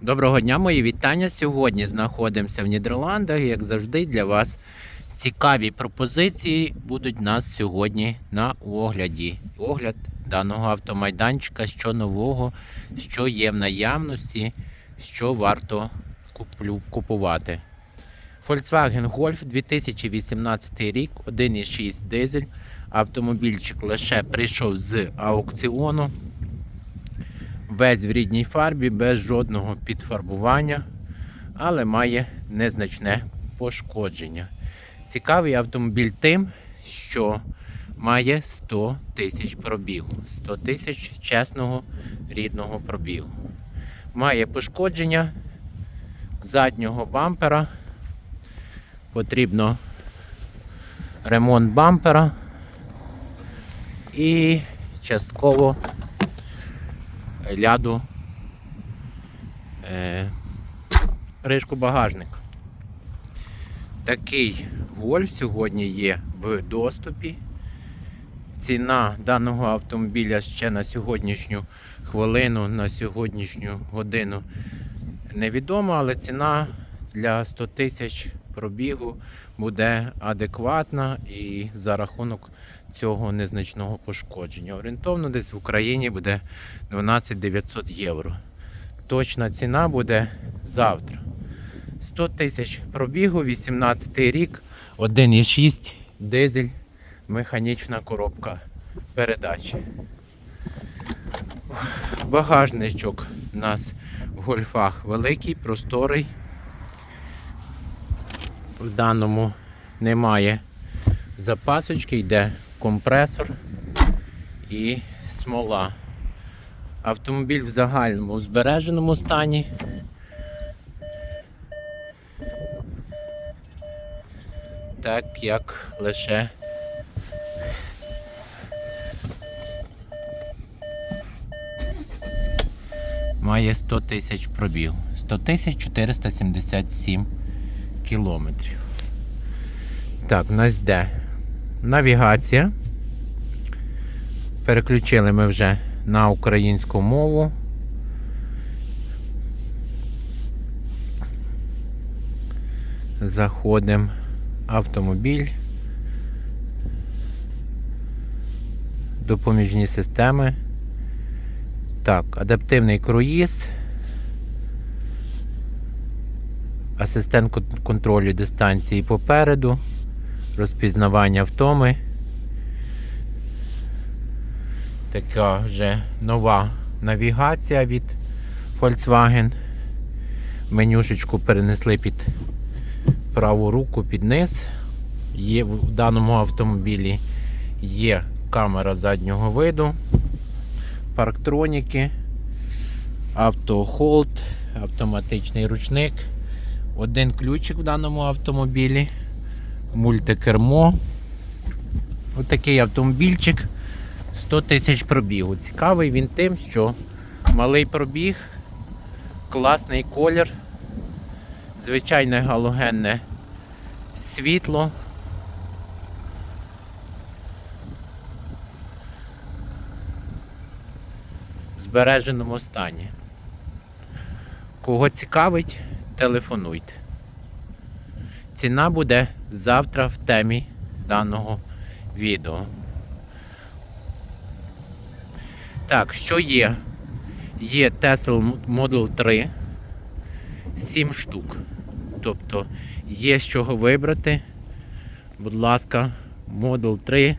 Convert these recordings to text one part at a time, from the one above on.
Доброго дня, мої вітання. Сьогодні знаходимося в Нідерландах. Як завжди, для вас цікаві пропозиції будуть нас сьогодні на огляді. Огляд даного автомайданчика, що нового, що є в наявності, що варто купувати. Volkswagen Golf 2018 рік, 1,6 дизель. Автомобільчик лише прийшов з аукціону. Весь в рідній фарбі, без жодного підфарбування, але має незначне пошкодження. Цікавий автомобіль тим, що має 100 тисяч пробігу. 100 тисяч чесного рідного пробігу. Має пошкодження заднього бампера. Потрібно ремонт бампера і частково ляду е, кришку багажника. Такий гольф сьогодні є в доступі. Ціна даного автомобіля ще на сьогоднішню хвилину, на сьогоднішню годину невідома, але ціна для 100 тисяч пробігу буде адекватна і за рахунок цього незначного пошкодження. Орієнтовно десь в Україні буде 12 900 євро. Точна ціна буде завтра. 100 тисяч пробігу, 18 рік, 1,6 дизель, механічна коробка передач. Багажничок у нас в гольфах великий, просторий. В даному немає запасочки, йде компресор і смола. Автомобіль в загальному збереженому стані. Так як лише має 100 тисяч пробіг. 100 тисяч 477 кілометрів. Так, нас йде навігація. Переключили ми вже на українську мову. Заходимо автомобіль. Допоміжні системи. Так, адаптивний круїз. Асистент контролю дистанції попереду, розпізнавання втоми. Така вже нова навігація від Volkswagen. Менюшечку перенесли під праву руку під низ. Є в даному автомобілі є камера заднього виду, парктроніки, автохолд, автоматичний ручник. Один ключик в даному автомобілі, мультикермо. Отакий автомобільчик 100 тисяч пробігу. Цікавий він тим, що малий пробіг, класний колір, звичайне галогенне світло. В збереженому стані. Кого цікавить, телефонуйте. Ціна буде завтра в темі даного відео. Так, що є? Є Tesla Model 3. 7 штук. Тобто є з чого вибрати. Будь ласка, Model 3,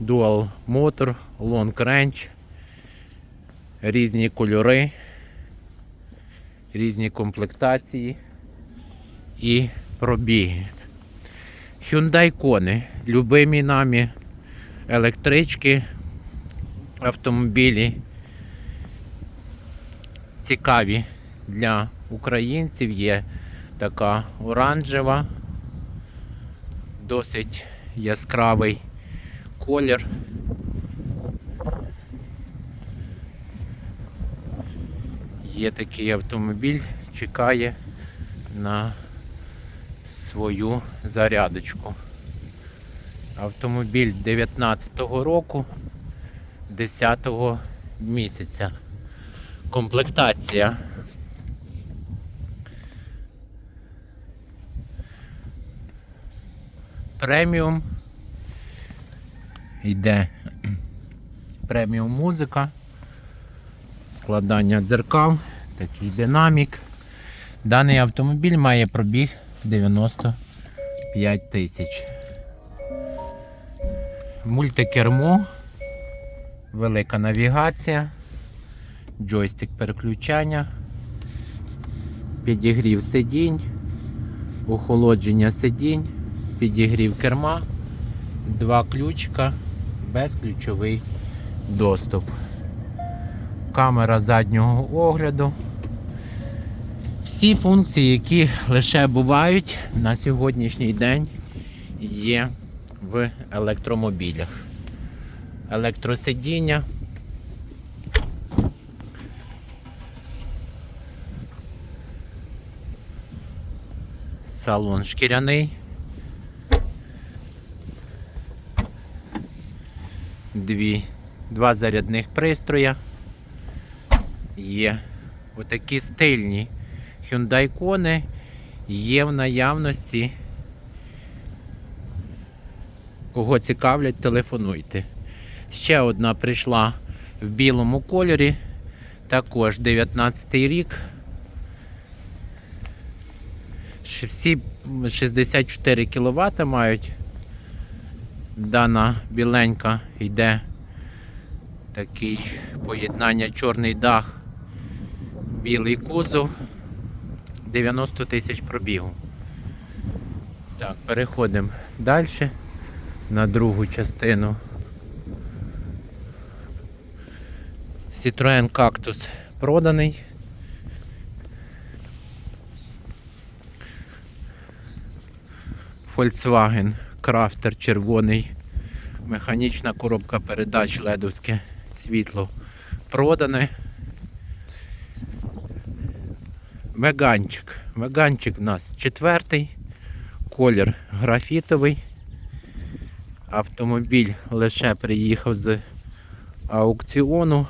Dual Motor, Long Range, різні кольори, різні комплектації і пробіги. Hyundai Kona, любимі нами електрички, автомобілі. Цікаві для українців є така оранжева, досить яскравий колір. Є такий автомобіль, чекає на свою зарядочку. Автомобіль 19-го року 10-го місяця. Комплектація. Преміум. Йде преміум музика, складання дзеркал, такий динамік. Даний автомобіль має пробіг 95 тисяч. Мультикермо, велика навігація, джойстик переключання, підігрів сидінь, охолодження сидінь, підігрів керма, два ключика, безключовий доступ. Камера заднього огляду. Всі функції, які лише бувають на сьогоднішній день, є в електромобілях. Електросидіння. Салон шкіряний. Дві, два зарядних пристроя. Є отакі стильні Hyundai Kona є в наявності. Кого цікавлять, телефонуйте. Ще одна прийшла в білому кольорі. Також 19 рік. Всі 64 кВт мають. Дана біленька йде такий поєднання чорний дах, білий кузов. 90 тисяч пробігу. Так, переходимо далі на другу частину. Citroen Cactus проданий. Volkswagen Crafter червоний. Механічна коробка передач ледовське світло продане. Меганчик. Меганчик у нас четвертий. Колір графітовий. Автомобіль лише приїхав з аукціону.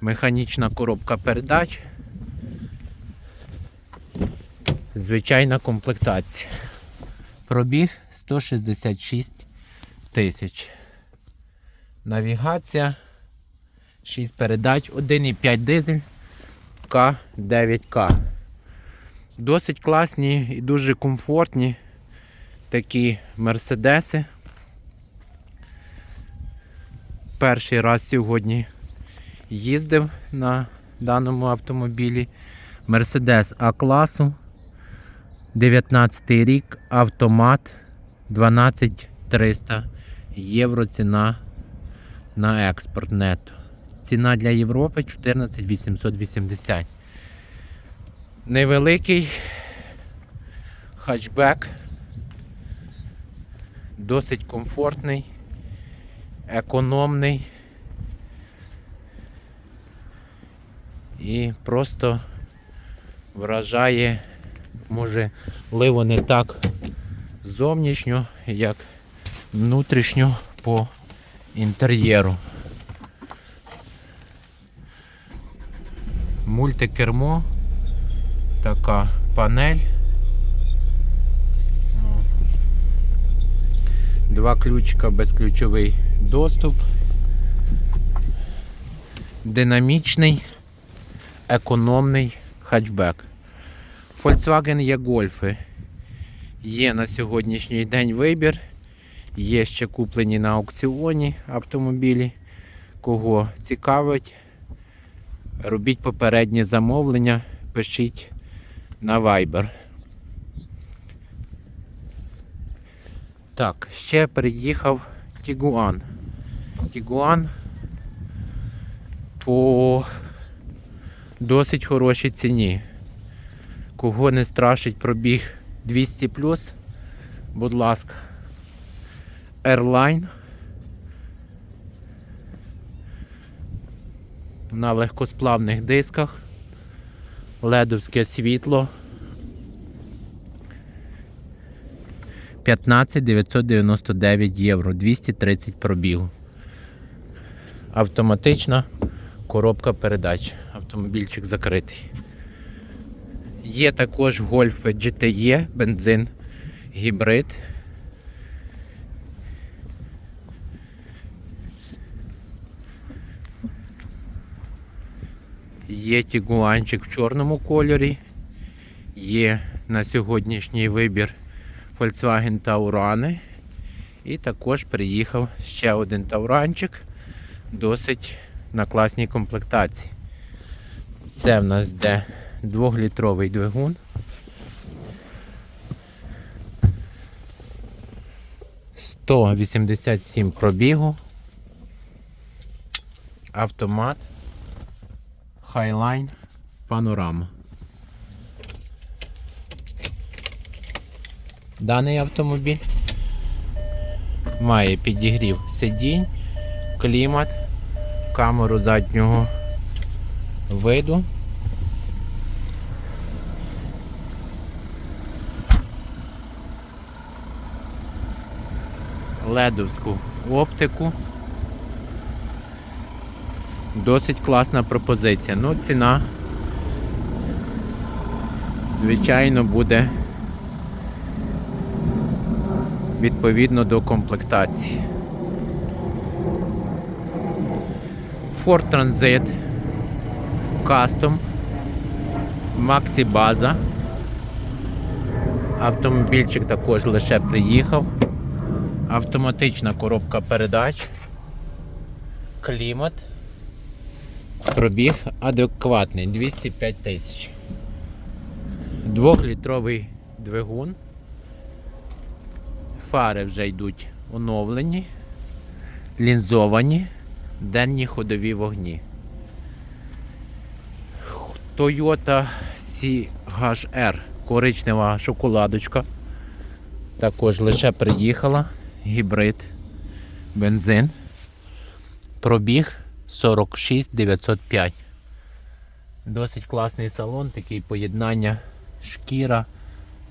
Механічна коробка передач. Звичайна комплектація. Пробіг 166 тисяч. Навігація. 6 передач, 1,5 дизель К9К. Досить класні і дуже комфортні такі мерседеси. Перший раз сьогодні їздив на даному автомобілі. Мерседес А класу. 19 рік, автомат 12300 євро ціна на експорт нетто. Ціна для Європи 14880. Невеликий хатчбек. Досить комфортний, економний. І просто вражає, може, ливо не так зовнішньо, як внутрішньо по інтер'єру. Мультикермо, така панель. Два ключика, безключовий доступ. Динамічний, економний хатчбек. Volkswagen є гольфи. Є на сьогоднішній день вибір. Є ще куплені на аукціоні автомобілі. Кого цікавить, робіть попереднє замовлення, пишіть на Viber. Так, ще приїхав Тігуан. Тігуан по досить хорошій ціні. Кого не страшить пробіг 200 будь ласка. Airline. На легкосплавних дисках. Ледовське світло. 15 999 євро, 230 пробігу. Автоматична коробка передач. Автомобільчик закритий. Є також Golf GTE, бензин, гібрид. Є тігуанчик в чорному кольорі. Є на сьогоднішній вибір Volkswagen Taurani. І також приїхав ще один Тауранчик, досить на класній комплектації. Це в нас йде 2-літровий двигун. Сто пробігу. Автомат. Highline панорама. Даний автомобіль має підігрів сидінь, клімат, камеру заднього виду. Ледовську оптику. Досить класна пропозиція. Ну, ціна, звичайно, буде відповідно до комплектації. Ford Transit Custom Maxi База. Автомобільчик також лише приїхав. Автоматична коробка передач. Клімат. Пробіг адекватний 205 тисяч. Двохлітровий двигун. Фари вже йдуть оновлені, лінзовані, денні ходові вогні. Toyota CHR, коричнева шоколадочка. Також лише приїхала. Гібрид, бензин. Пробіг 46 905. Досить класний салон, такий поєднання шкіра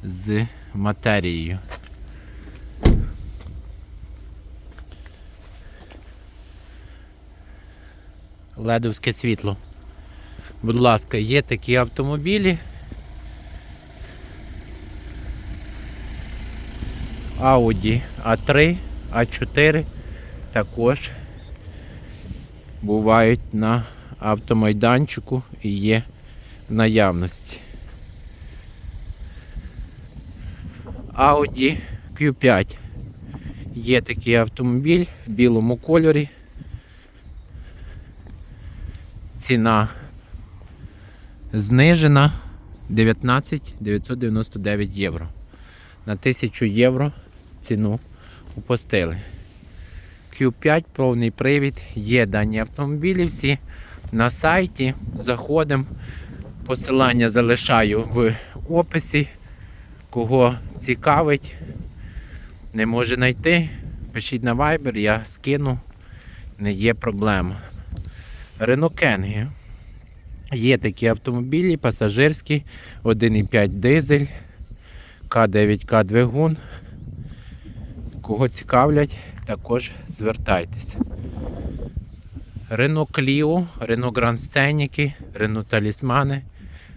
з матерією. Ледовське світло. Будь ласка, є такі автомобілі. Audi A3, A4 також бувають на автомайданчику і є в наявності. Audi Q5. Є такий автомобіль в білому кольорі. Ціна знижена 19 999 євро. На 1000 євро ціну упустили. Q5 повний привід, є дані автомобілі всі на сайті. Заходимо. Посилання залишаю в описі. Кого цікавить, не може знайти. Пишіть на Viber, я скину, не є проблема. Кенгі. Є такі автомобілі, пасажирські, 1,5 дизель, К9К двигун. Кого цікавлять, також звертайтеся. Renault Clio, Renault Grand Scenic, Renault Талісмани.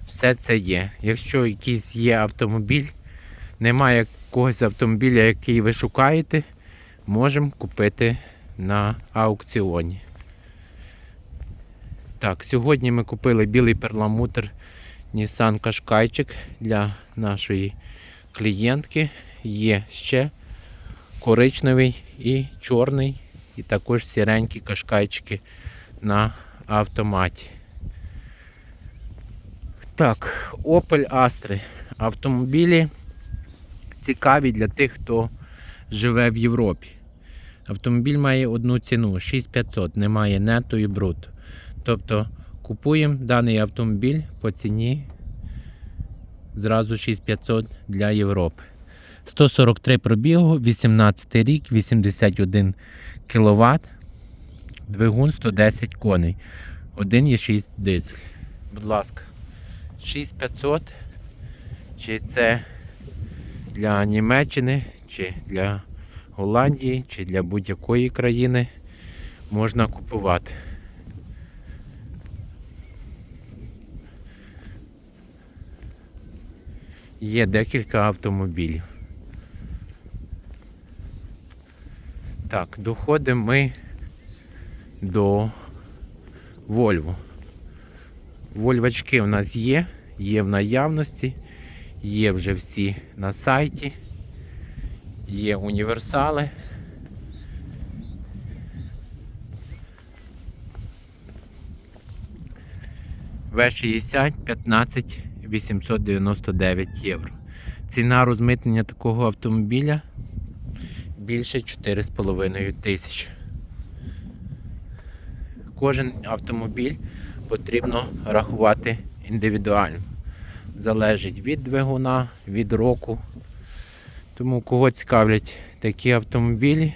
Все це є. Якщо якийсь є автомобіль, немає якогось автомобіля, який ви шукаєте, можемо купити на аукціоні. Так, сьогодні ми купили білий перламутр Nissan Qashqaiчик для нашої клієнтки. Є ще коричневий і чорний, і також сіренькі кашкайчики на автоматі. Так, Opel Astra. Автомобілі цікаві для тих, хто живе в Європі. Автомобіль має одну ціну 6500, немає нету і брутто. Тобто купуємо даний автомобіль по ціні зразу 6500 для Європи. 143 пробігу, 18 рік, 81 кВт, двигун 110 коней, 1,6 дизель. Будь ласка, 6500. Чи це для Німеччини, чи для Голландії, чи для будь-якої країни можна купувати. Є декілька автомобілів. Так, доходимо ми до Volvo. Вольвачки у нас є, є в наявності, є вже всі на сайті, є універсали. В60 15 899 євро. Ціна розмитнення такого автомобіля більше 4,5 тисяч. Кожен автомобіль потрібно рахувати індивідуально. Залежить від двигуна, від року. Тому кого цікавлять такі автомобілі,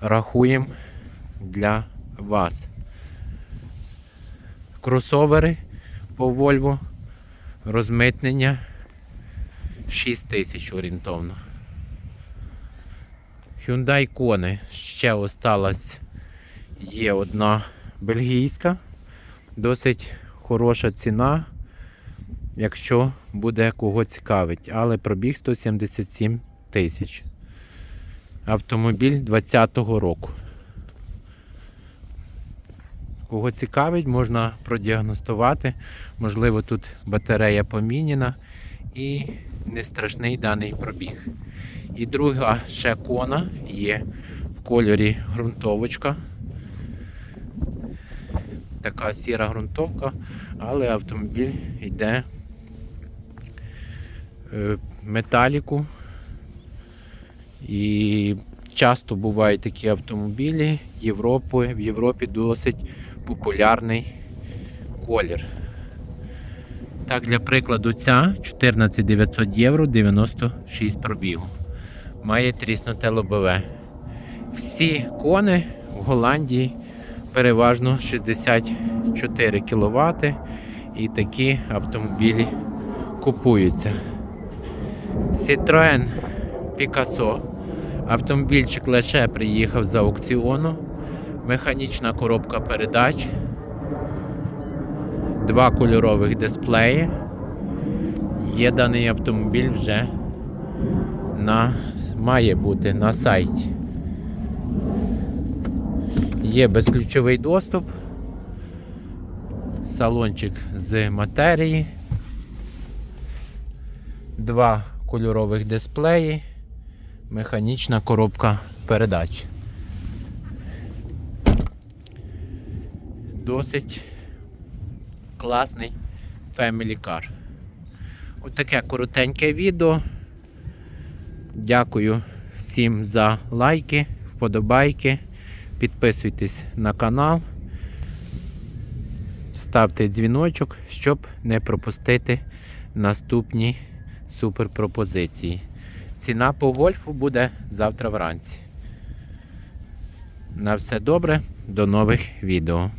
рахуємо для вас. Кросовери по Volvo розмитнення 6 тисяч орієнтовно. Hyundai Kona ще осталась є одна бельгійська, досить хороша ціна, якщо буде кого цікавить, але пробіг 177 тисяч. Автомобіль 20-го року. Кого цікавить, можна продіагностувати. Можливо, тут батарея поміняна і не страшний даний пробіг. І друга ще кона є в кольорі ґрунтовочка. Така сіра ґрунтовка, але автомобіль йде е, металіку. І часто бувають такі автомобілі Європи, в Європі досить популярний колір. Так, для прикладу, ця 14 900 євро 96 пробігу. Має тріснуте лобове. Всі кони в Голландії переважно 64 кВт і такі автомобілі купуються. Citroen Picasso. Автомобільчик лише приїхав з аукціону. Механічна коробка передач. Два кольорових дисплеї. Є даний автомобіль вже на, має бути на сайті. Є безключовий доступ, салончик з матерії, два кольорових дисплеї, механічна коробка передач. Досить класний Family Car. Отаке коротеньке відео. Дякую всім за лайки, вподобайки. Підписуйтесь на канал, ставте дзвіночок, щоб не пропустити наступні суперпропозиції. Ціна по Вольфу буде завтра вранці. На все добре, до нових відео.